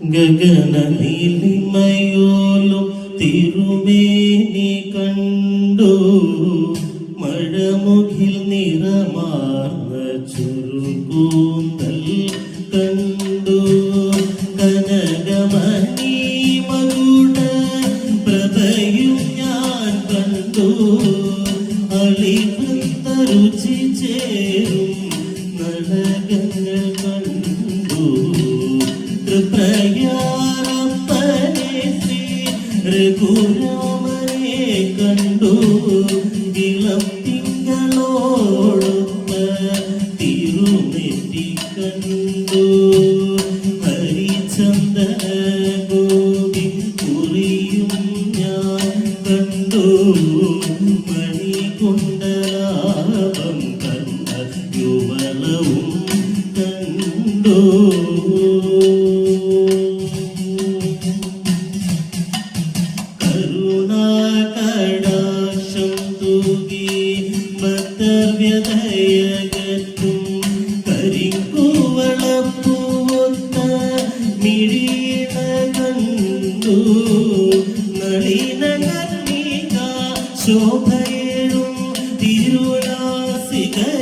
ഗഗന നീലിമയോലും തിരുമേ രഘുരാമനെ കണ്ടു. ഇളം തിങ്കളോടൊപ്പ തിരുനെറ്റി കണ്ടു. ഹരിചന്ദന ഗോപി കുറിയും ഞാൻ കണ്ടു. മണികുണ്ടലാപം കണ്ട യുവളവും കണ്ടു.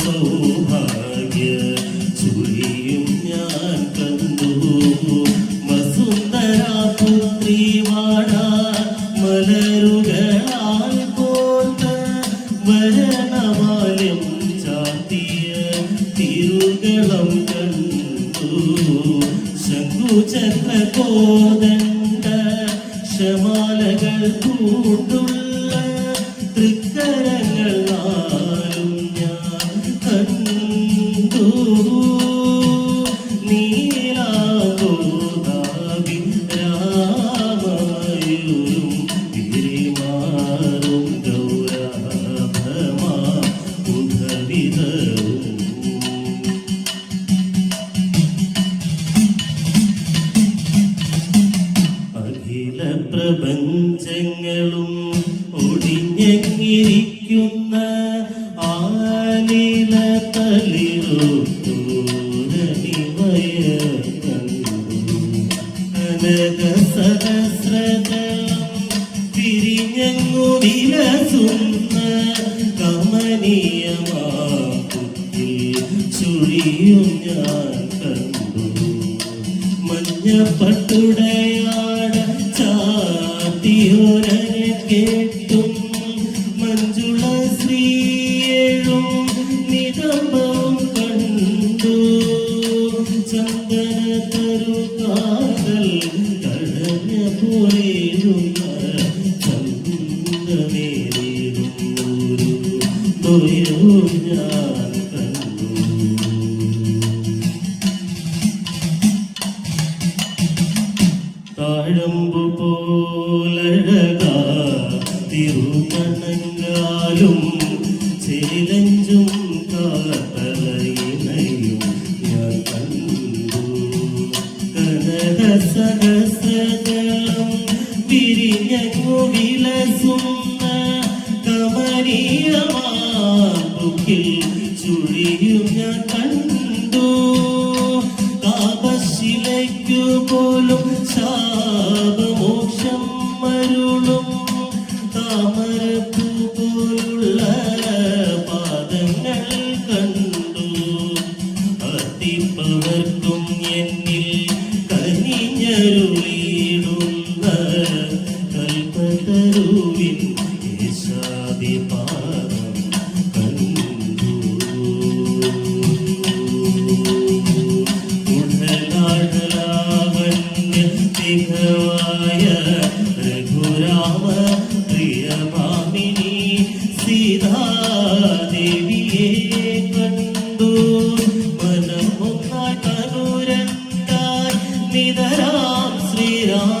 സൗഭാഗ്യ ചുഴിയും ഞാൻ കണ്ടു. വസുന്ധര പുത്രി വാട മലരുകളാൽ പോത്ത വരണമാലം ചാത്തിയ തിരുകളം കണ്ടു. ശങ്കുചക്ര കോദണ്ഡ ശമാലകൾ കൂട്ടുള്ള തൃക്കരങ്ങൾ പ്രപഞ്ചങ്ങളും ഒടിഞ്ഞിരിക്കുന്ന ആലില ഞാൻ കണ്ടു. മഞ്ഞപ്പട്ടുടയാട ചാത്തിയൊരനെ കേട്ടും മഞ്ജുള ശ്രീയേഴും നിതമ്പവും കണ്ടു. ചന്ദന തരുകാതൽ തടഞ്ഞ പോയിരുന്ന ചന്ദമേറിയും തൊഴിലും ഞാൻ താഴമ്പു കമനീയമാക്കിൽ ചുഴിയും ഞാൻ കണ്ടു താപശിലയ്ക്കു പോലും ശാപമോക്ഷം മരുളും. താമരപ്പൂ പോലുള്ള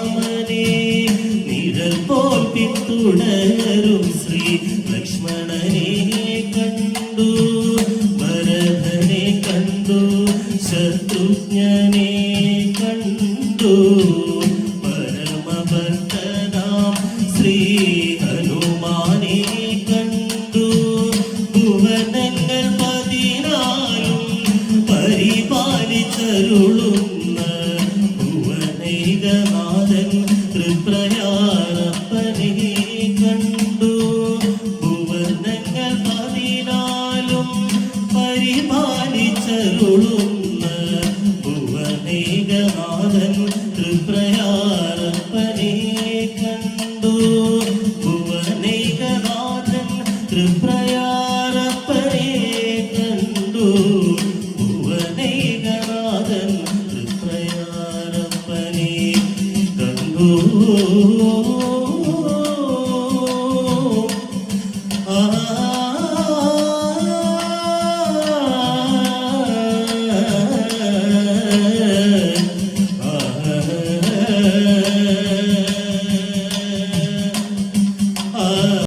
ശ്രീരാമനെ നിഴൽ പോൽ ശ്രീ ലക്ഷ്മണനെ കണ്ടു ഭരതനെ കണ്ടു ശത്രുഘ്നനെ കണ്ടു. പരമഭക്തനാം ശ്രീ കണ്ടു. ഭുവനങ്ങൾ പതിനാലും പരിപാലിച്ചരുളുന്ന